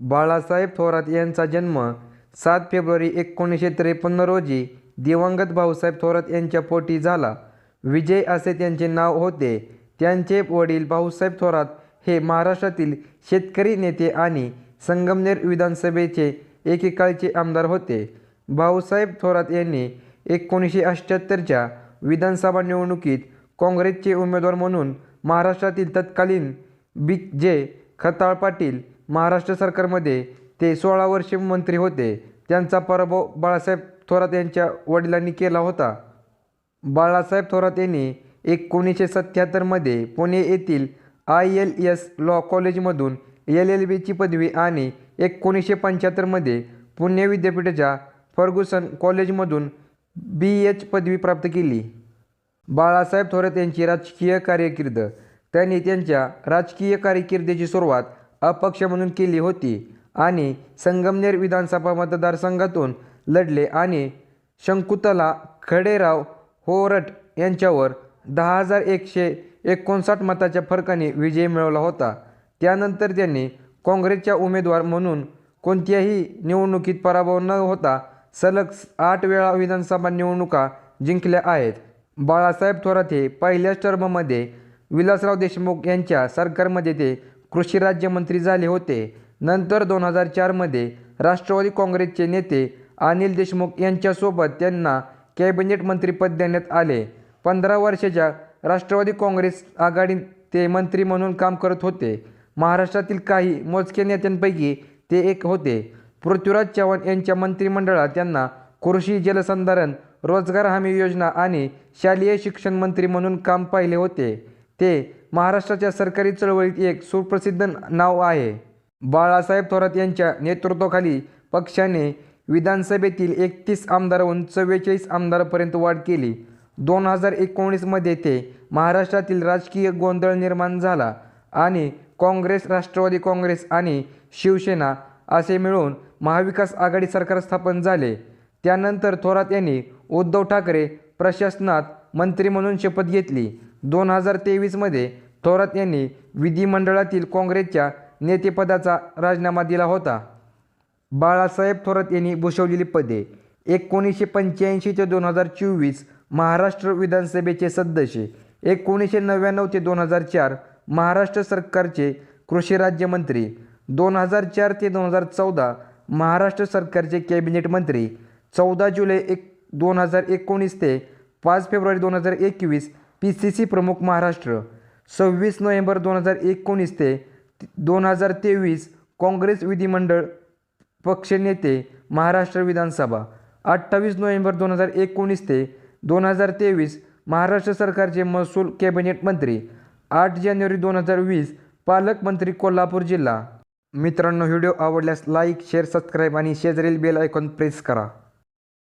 बाळासाहेब थोरात यांचा जन्म सात फेब्रुवारी एकोणीसशे त्रेपन्न रोजी दिवंगत भाऊसाहेब थोरात यांच्या पोटी झाला. विजय असे त्यांचे नाव होते. त्यांचे वडील भाऊसाहेब थोरात हे महाराष्ट्रातील शेतकरी नेते आणि संगमनेर विधानसभेचे एकेकाळचे आमदार होते. भाऊसाहेब थोरात यांनी एकोणीसशे अठ्ठ्याहत्तरच्या विधानसभा निवडणुकीत काँग्रेसचे उमेदवार म्हणून महाराष्ट्रातील तत्कालीन बिग जे. खताळ पाटील महाराष्ट्र सरकारमध्ये ते सोळा वर्षे मंत्री होते. त्यांचा पराभव बाळासाहेब थोरात यांच्या वडिलांनी केला होता. बाळासाहेब थोरात यांनी एकोणीसशे सत्त्याहत्तरमध्ये पुणे येथील आय. एल. एस. लॉ कॉलेजमधून एल. एल. बीची पदवी आणि एकोणीसशे पंच्याहत्तरमध्ये पुणे विद्यापीठाच्या फर्ग्युसन कॉलेजमधून बी. एच. पदवी प्राप्त केली. बाळासाहेब थोरात यांची राजकीय कारकीर्द त्यांनी त्यांच्या राजकीय कारकिर्दीची सुरुवात अपक्ष म्हणून केली होती आणि संगमनेर विधानसभा मतदारसंघातून लढले आणि शंकुतला खडेराव होरट यांच्यावर दहा हजार एकशे एकोणसाठ मताच्या फरकाने विजय मिळवला होता. त्यानंतर त्यांनी काँग्रेसच्या उमेदवार म्हणून कोणत्याही निवडणुकीत पराभव न होता सलग आठ वेळा विधानसभा निवडणुका जिंकल्या आहेत. बाळासाहेब थोरात हे पहिल्याच टर्ममध्ये विलासराव देशमुख यांच्या सरकारमध्ये ते कृषी राज्यमंत्री झाले होते. नंतर दोन हजार चारमध्ये राष्ट्रवादी काँग्रेसचे नेते अनिल देशमुख यांच्यासोबत त्यांना कॅबिनेट मंत्रिपद देण्यात आले. पंधरा वर्षाच्या राष्ट्रवादी काँग्रेस आघाडीत ते मंत्री म्हणून काम करत होते. महाराष्ट्रातील काही मोजक्या नेत्यांपैकी ते एक होते. पृथ्वीराज चव्हाण यांच्या मंत्रिमंडळात त्यांना कृषी, जलसंधारण, रोजगार हमी योजना आणि शालेय शिक्षण मंत्री म्हणून काम पाहिले होते. ते महाराष्ट्राच्या सरकारी चळवळीत एक सुप्रसिद्ध नाव आहे. बाळासाहेब थोरात यांच्या नेतृत्वाखाली पक्षाने विधानसभेतील एकतीस आमदाराहून चव्वेचाळीस आमदारपर्यंत वाढ केली. दोन हजार एकोणीसमध्ये ते महाराष्ट्रातील राजकीय गोंधळ निर्माण झाला आणि काँग्रेस, राष्ट्रवादी काँग्रेस आणि शिवसेना असे मिळून महाविकास आघाडी सरकार स्थापन झाले. त्यानंतर थोरात यांनी उद्धव ठाकरे प्रशासनात मंत्री म्हणून शपथ घेतली. दोन हजार तेवीसमध्ये थोरात यांनी विधिमंडळातील काँग्रेसच्या नेतेपदाचा राजीनामा दिला होता. बाळासाहेब थोरात यांनी भूषवलेली पदे एकोणीसशे पंच्याऐंशी ते दोन हजार चोवीस महाराष्ट्र विधानसभेचे सदस्य, एकोणीसशे नव्याण्णव ते दोन हजार चार महाराष्ट्र सरकारचे कृषी राज्यमंत्री, दोन हजार चार ते दोन हजार चौदा महाराष्ट्र सरकारचे कॅबिनेट मंत्री, चौदा जुलै एक दोन हजार एकोणीस ते पाच फेब्रुवारी दोन हजार एकवीस पी सी सी प्रमुख महाराष्ट्र, सव्वीस नोव्हेंबर दोन हजार एकोणीस ते दोन हजार तेवीस काँग्रेस विधिमंडळ पक्षनेते महाराष्ट्र विधानसभा, अठ्ठावीस नोव्हेंबर दोन हजार एकोणीस ते दोन हजार तेवीस महाराष्ट्र सरकारचे महसूल कॅबिनेट मंत्री, आठ जानेवारी दोन हजार वीस पालकमंत्री कोल्हापूर जिल्हा. मित्रांनो व्हिडिओ आवडल्यास लाईक, शेअर, सबस्क्राईब आणि शेजारील बेल आयकॉन प्रेस करा.